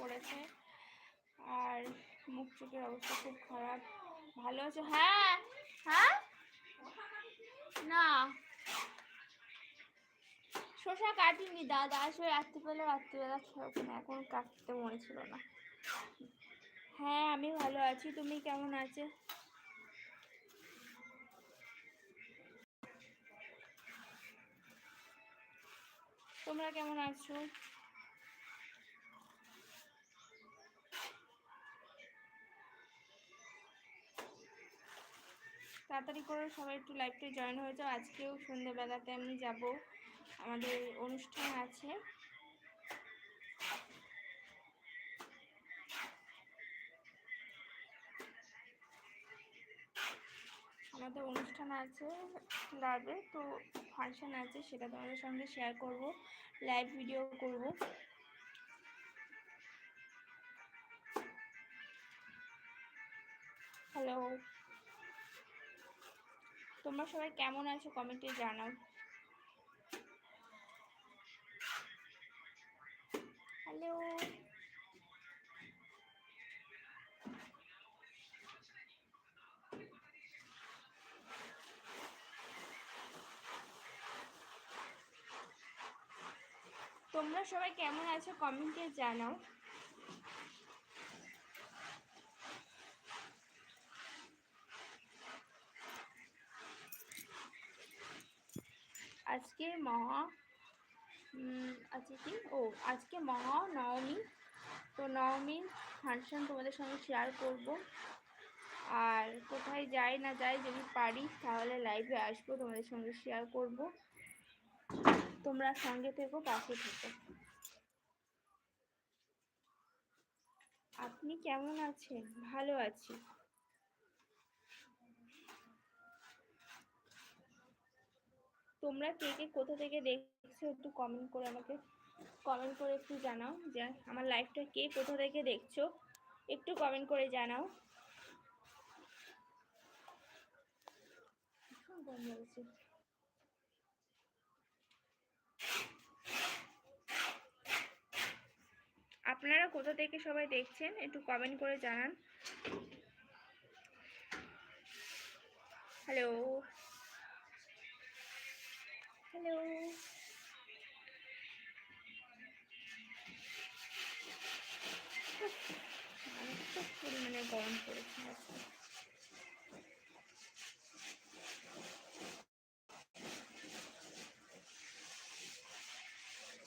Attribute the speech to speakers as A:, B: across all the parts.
A: পড়েছে। আর মুখ চোখের অবস্থা খুব খারাপ। ভালো আছে? হ্যাঁ। হ্যাঁ? না। শসা কাটিনি দাদা। আসলে রাত্রিবেলা রাত্রিবেলা খেয়েছে না এখন কাটতে মনে ছিল না। হ্যাঁ আমি ভালো আছি। তুমি কেমন আছো? তোমরা কেমন আছো? তাড়াতাড়ি করে, সবাই একটু লাইভটা জয়েন হয়ে যাও। আজকেও সন্ধ্যেবেলাতে আমি যাব। আমাদের অনুষ্ঠান আছে। আমাদের অনুষ্ঠান আছে ক্লাবে তো ফাংশন আছে, সেটা তোমাদের সঙ্গে শেয়ার করব লাইভ ভিডিও করব। হ্যালো তোমরা সবাই কেমন আছো কমেন্টে জানাও। হ্যালো তোমরা সবাই কেমন আছো কমেন্টে জানাও। আজকে মহা আজকে কি? ও, আজকে মহা নবমী তো নবমীর ফাংশন তোমাদের সঙ্গে শেয়ার করব। আর কোথায় যাই না যাই যদি পারি, তাহলে লাইভে আসব, তোমাদের সঙ্গে শেয়ার করব। তোমরা সঙ্গে থেকো, পাশে থেকো। আপনি কেমন আছেন? ভালো আছি। তোমরা কে কে কোথা থেকে দেখছ একটু কমেন্ট করে আমাকে কমেন্ট করে একটু জানাও যে আমার লাইভটা কে কোথা থেকে দেখছ, একটু কমেন্ট করে জানাও। আপনারা কোথা থেকে সবাই দেখছেন একটু কমেন্ট করে জানান হ্যালো গরম পড়েছে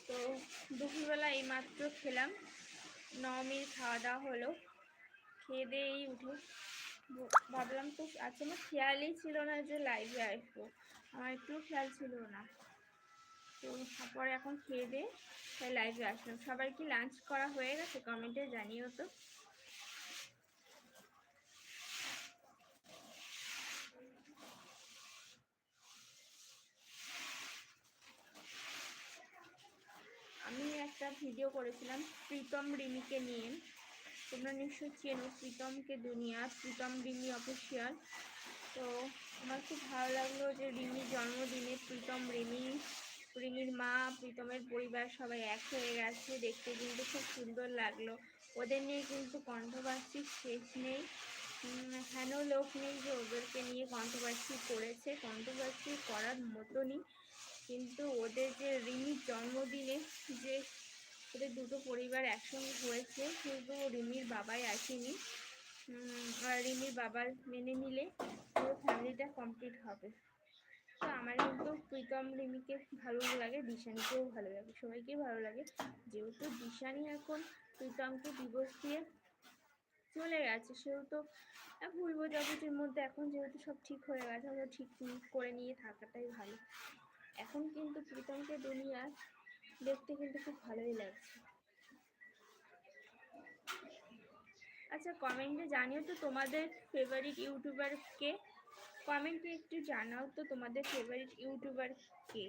A: তো দুপুরবেলা এইমাত্র খেলাম। নবমীর খাওয়া দাওয়া হলো। খেয়ে দিয়েই উঠে। ভাবলাম তো আজকে আমার খেয়ালই ছিল না যে লাইভে আসব। আমার একটু খেয়াল ছিল না। তো তারপরে এখন খেয়ে দিয়ে তাই লাইভে আসলাম। সবার কি লাঞ্চ করা হয়ে গেছে? কমেন্টে জানিও তো। আমি একটা ভিডিও করেছিলাম প্রীতম রিমিকে নিয়ে। তোমরা নিশ্চয়ই চেনো প্রীতমকে দুনিয়া। প্রীতম রিমি অফিসিয়াল তো আমার খুব ভালো লাগল যে রিমির জন্মদিনে প্রীতম, রিমি, রিমির মা, প্রীতমের পরিবার সবাই এক হয়ে গেছে। দেখতে কিন্তু খুব সুন্দর লাগল। ওদের নিয়ে কিন্তু কন্ট্রোভার্সি শেষ নেই। হেন লোক নেই যে ওদেরকে নিয়ে কন্ট্রোভার্সি করেছে? কন্ট্রোভার্সি করার মতনই। কিন্তু ওদের যে রিমির জন্মদিনে যে ওদের দুটো পরিবার একসঙ্গে হয়েছে, কিন্তু রিমির বাবাই আসেনি। রিমির বাবার মেনে নিলে পুরো ফ্যামিলিটা কমপ্লিট হবে। তো আমার কিন্তু প্রীতম, রিমিকে ভালো লাগে, দিশানিকেও ভালো লাগে, সবাইকেই ভালো লাগে। যেহেতু দিশানি এখন প্রীতমকে ডিভোর্স দিয়ে চলে গেছে, সেহেতু ভুল বোঝাবুঝির মধ্যে এখন যেহেতু সব ঠিক হয়ে গেছে, আমরা ঠিক করে নিয়ে থাকাটাই ভালো। এখন কিন্তু প্রীতমকে দুনিয়া দেখতে কিন্তু খুব ভালোই লাগছে। আচ্ছা কমেন্টে জানিও তো তোমাদের ফেভারিট ইউটিউবার কে। কমেন্টে একটু জানাও তো তোমাদের ফেভারিট ইউটিউবার কে।